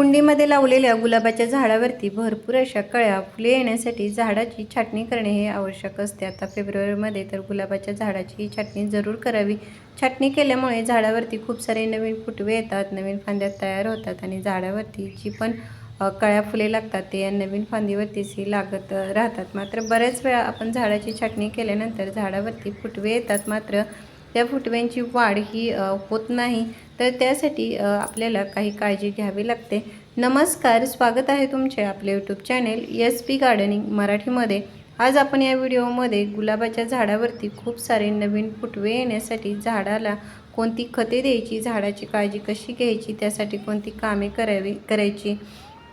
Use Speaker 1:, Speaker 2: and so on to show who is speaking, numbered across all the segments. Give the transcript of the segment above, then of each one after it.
Speaker 1: कुंडीमध्ये लावलेल्या गुलाबाच्या झाडावरती भरपूर अशा कळ्या फुले येण्यासाठी झाडाची छाटणी करणे हे आवश्यक असते. आता फेब्रुवारीमध्ये तर गुलाबाच्या झाडाची छाटणी जरूर करावी. छाटणी केल्यामुळे झाडावरती खूप सारे नवीन फुटवे येतात नवीन फांद्या तयार होतात आणि झाडावरती जी पण कळ्या फुले लागतात. ते या नवीन फांदीवरतीच ही लागत राहतात. मात्र बऱ्याच वेळा आपण झाडाची छाटणी केल्यानंतर झाडावरती फुटवे येतात. मात्र त्या फुटव्यांची वाढ ही होत नाही. तर त्यासाठी आपल्याला काही काळजी घ्यावी लागते. नमस्कार स्वागत आहे तुमचे आपले YouTube channel S P gardening मराठीमध्ये. आज आपण या व्हिडिओमध्ये गुलाबाच्या झाडावरती खूप सारे नवीन फुटवे येण्यासाठी झाडाला कोणती खते द्यायची झाडाची काळजी कशी घ्यायची त्यासाठी कोणती कामे करावी करायची?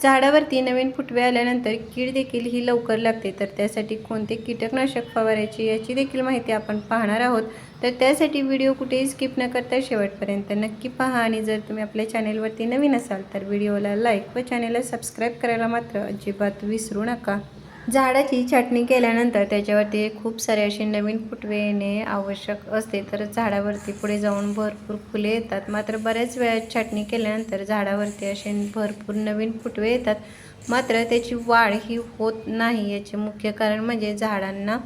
Speaker 1: झाडावरती नवीन फुटवे आल्यानंतर कीड देखील ही लवकर लागते. तर त्यासाठी कोणते कीटकनाशक फवारायचे याची देखील माहिती आपण पाहणार आहोत. तर त्यासाठी व्हिडिओ कुठेही स्किप न करता शेवटपर्यंत नक्की पहा आणि जर तुम्ही आपल्या चॅनेलवरती नवीन असाल तर व्हिडिओला लाईक व चॅनेलला सबस्क्राईब करायला मात्र अजिबात विसरू नका. झाडाची छाटणी केल्यानंतर त्याच्यावरती खूप सारे असे नवीन फुटवे येणे आवश्यक असते. तर झाडावरती पुढे जाऊन भरपूर फुले येतात. मात्र बऱ्याच वेळा छाटणी केल्यानंतर झाडावरती असे भरपूर नवीन फुटवे येतात. मात्र त्याची वाढ ही होत नाही. याचे मुख्य कारण म्हणजे झाडांना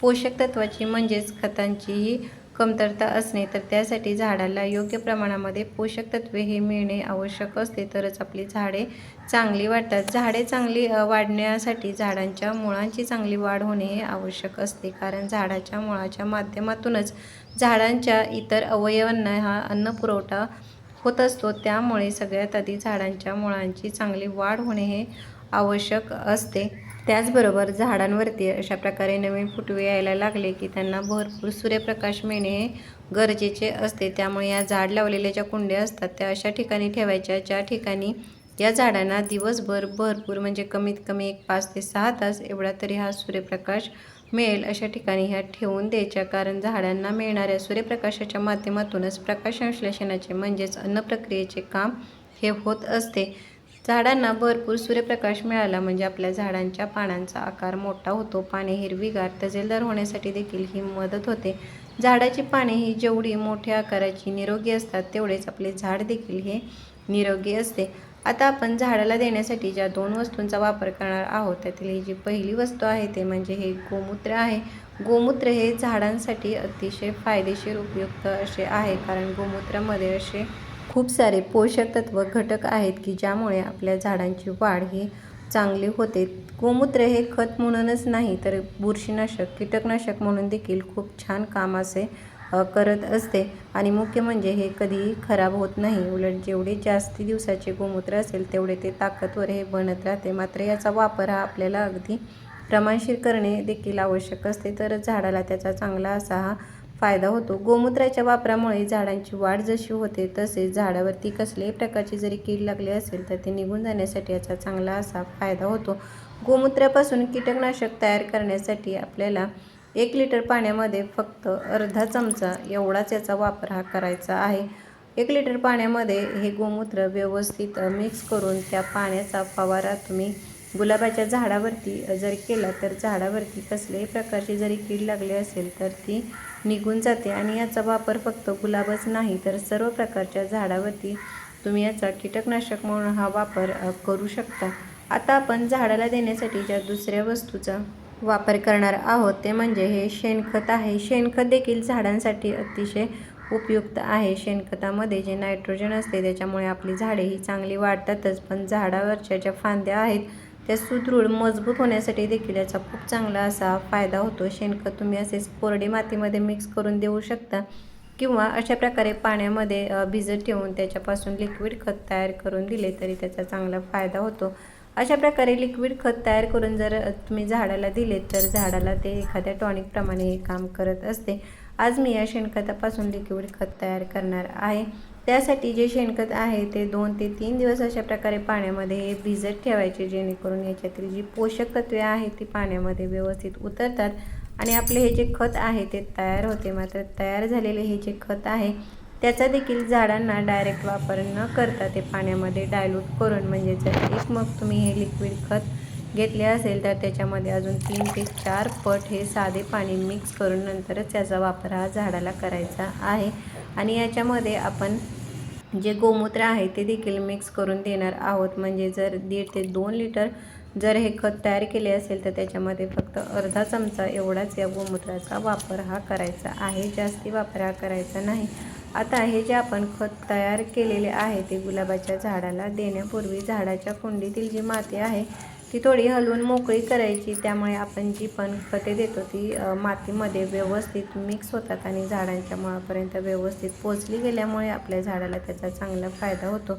Speaker 1: पोषक तत्वाची म्हणजेच खतांचीही कमतरता असणे तर त्यासाठी झाडाला योग्य प्रमाणामध्ये पोषक तत्वे हे मिळणे आवश्यक असते. तरच आपली झाडे चांगली वाढतात. झाडे चांगली वाढण्यासाठी झाडांच्या मुळांची चांगली वाढ होणे हे आवश्यक असते. कारण झाडाच्या मुळाच्या माध्यमातूनच झाडांच्या इतर अवयवांना हा अन्न पुरवठा होत असतो. त्यामुळे सगळ्यात आधी झाडांच्या मुळांची चांगली वाढ होणे हे आवश्यक असते. त्याचबरोबर झाडांवरती अशा प्रकारे नवीन फुटवे यायला लागले की त्यांना भरपूर सूर्यप्रकाश मिळणे हे गरजेचे असते. त्यामुळे या झाड लावलेल्या ज्या कुंड्या असतात त्या अशा ठिकाणी ठेवायच्या ज्या ठिकाणी या झाडांना दिवसभर भरपूर म्हणजे कमीत कमी एक पाच ते सहा तास एवढा तरी हा सूर्यप्रकाश मिळेल अशा ठिकाणी ह्या ठेवून द्यायच्या. कारण झाडांना मिळणाऱ्या सूर्यप्रकाशाच्या माध्यमातूनच प्रकाशसंश्लेषणाचे म्हणजेच अन्नप्रक्रियेचे काम हे होत असते. झाडांना भरपूर सूर्यप्रकाश मिळाला म्हणजे आपल्या झाडांच्या पानांचा आकार मोठा होतो. पाने हिरवीगार तजेलदार होण्यासाठी देखील ही मदत होते. झाडाची पाने ही जेवढी मोठ्या आकाराची निरोगी असतात तेवढेच आपले झाड देखील हे निरोगी असते. आता आपण झाडाला देण्यासाठी ज्या दोन वस्तूंचा वापर करणार आहोत त्यातील ही जी पहिली वस्तू आहे ते म्हणजे हे गोमूत्र आहे. गोमूत्र हे झाडांसाठी अतिशय फायदेशीर उपयुक्त असे आहे. कारण गोमूत्रामध्ये असे खूप सारे पोषक तत्व घटक आहेत की ज्यामुळे आपल्या झाडांची वाढ ही चांगली होते. गोमूत्र हे खत म्हणूनच नाही तर बुरशीनाशक कीटकनाशक म्हणून देखील खूप छान काम असे करत असते. आणि मुख्य म्हणजे हे कधीही खराब होत नाही. उलट जेवढे जास्ती दिवसाचे गोमूत्र असेल तेवढे ते ताकदवर हे बनत राहते. मात्र याचा वापर हा आपल्याला अगदी प्रमाणशीर करणे देखील आवश्यक असते. तर झाडाला त्याचा चांगला असा हा फायदा होतो. गोमूत्राच्या वापरामुळे झाडांची वाढ जशी होते तसेच झाडावरती कसल्याही प्रकारची जरी कीड लागली असेल तर ते निघून जाण्यासाठी याचा चांगला असा फायदा होतो. गोमूत्रापासून कीटकनाशक तयार करण्यासाठी आपल्याला एक लिटर पाण्यामध्ये फक्त अर्धा चमचा एवढाच याचा वापर हा करायचा आहे. एक लिटर पाण्यामध्ये हे गोमूत्र व्यवस्थित मिक्स करून त्या पाण्याचा फवारा तुम्ही गुलाबाच्या झाडावरती जर केला तर झाडावरती कसल्याही प्रकारची जरी कीड लागली असेल तर ती निघून जाते आणि याचा वापर फक्त गुलाबच नाही तर सर्व प्रकारच्या झाडावरती तुम्ही याचा कीटकनाशक म्हणून हा वापर करू शकता. आता आपण झाडाला देण्यासाठी ज्या दुसऱ्या वस्तूचा वापर करणार आहोत ते म्हणजे हे शेणखत आहे. शेणखत देखील झाडांसाठी अतिशय उपयुक्त आहे. शेणखतामध्ये जे नायट्रोजन असते त्याच्यामुळे आपली झाडे ही चांगली वाढतातच पण झाडावरच्या ज्या फांद्या आहेत त्या सुदृढ मजबूत होण्यासाठी देखील याचा खूप चांगला असा फायदा होतो. शेणखत तुम्ही असेच कोरडी मातीमध्ये मिक्स करून देऊ शकता किंवा अशा प्रकारे पाण्यामध्ये भिजत ठेवून त्याच्यापासून लिक्विड खत तयार करून दिले तरी त्याचा चांगला फायदा होतो. अशा प्रकारे लिक्विड खत तयार करून जर तुम्ही झाडाला दिले तर झाडाला ते एखाद्या टॉनिकप्रमाणे हे काम करत असते. आज मी या शेणखतापासून लिक्विड खत तयार करणार आहे. त्यासाठी जे शेणखत आहे ते दोन ते तीन दिवस अशा प्रकारे पाण्यामध्ये हे भिजत ठेवायचे जेणेकरून याच्यातील जी पोषक तत्वे आहेत ती पाण्यामध्ये व्यवस्थित उतरतात आणि आपले हे जे खत आहे ते तयार होते. मात्र तयार झालेले हे जे खत आहे त्याचा देखील झाडांना डायरेक्ट वापर न करता ते पाण्यामध्ये डायल्यूट करून म्हणजे जर एक मग तुम्ही हे लिक्विड खत घेतले असेल तर त्याच्यामध्ये अजून तीन ते चार पट हे साधे पाणी मिक्स करून नंतरच त्याचा वापर हा झाडाला करायचा आहे. आणि याच्यामध्ये आपण जे गोमूत्र आहे ते देखील मिक्स करून देणार आहोत. म्हणजे जर दीड ते दोन लिटर जर हे खत तयार केले असेल तर त्याच्यामध्ये फक्त अर्धा चमचा एवढाच या गोमूत्राचा वापर हा करायचा आहे. जास्ती वापर हा करायचा नाही. आता हे जे आपण खत तयार केलेले आहे ते गुलाबाच्या झाडाला देण्यापूर्वी झाडाच्या कुंडीतील जी माती आहे ती थोडी हलवून मोकळी करायची त्यामुळे आपण जी पण खते देतो ती मातीमध्ये व्यवस्थित मिक्स होतात आणि झाडांच्या मुळापर्यंत व्यवस्थित पोचली गेल्यामुळे आपल्या झाडाला त्याचा चांगला फायदा होतो.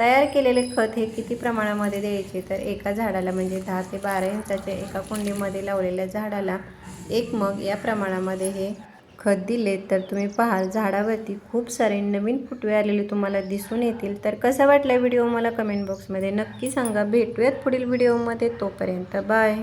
Speaker 1: तयार केलेले खत हे किती प्रमाणामध्ये द्यायचे? तर एका झाडाला म्हणजे दहा ते बारा इंचाच्या एका कुंडीमध्ये लावलेल्या झाडाला एक मग या प्रमाणामध्ये हे खत दिले तर तुम्ही पाहाल झाडावरती खूप सारे नवीन फुटवे आलेले तुम्हाला दिसून येतील. तर कसा वाटला व्हिडिओ? मला कमेंट बॉक्समध्ये नक्की सांगा. भेटूयात पुढील व्हिडिओमध्ये तोपर्यंत बाय.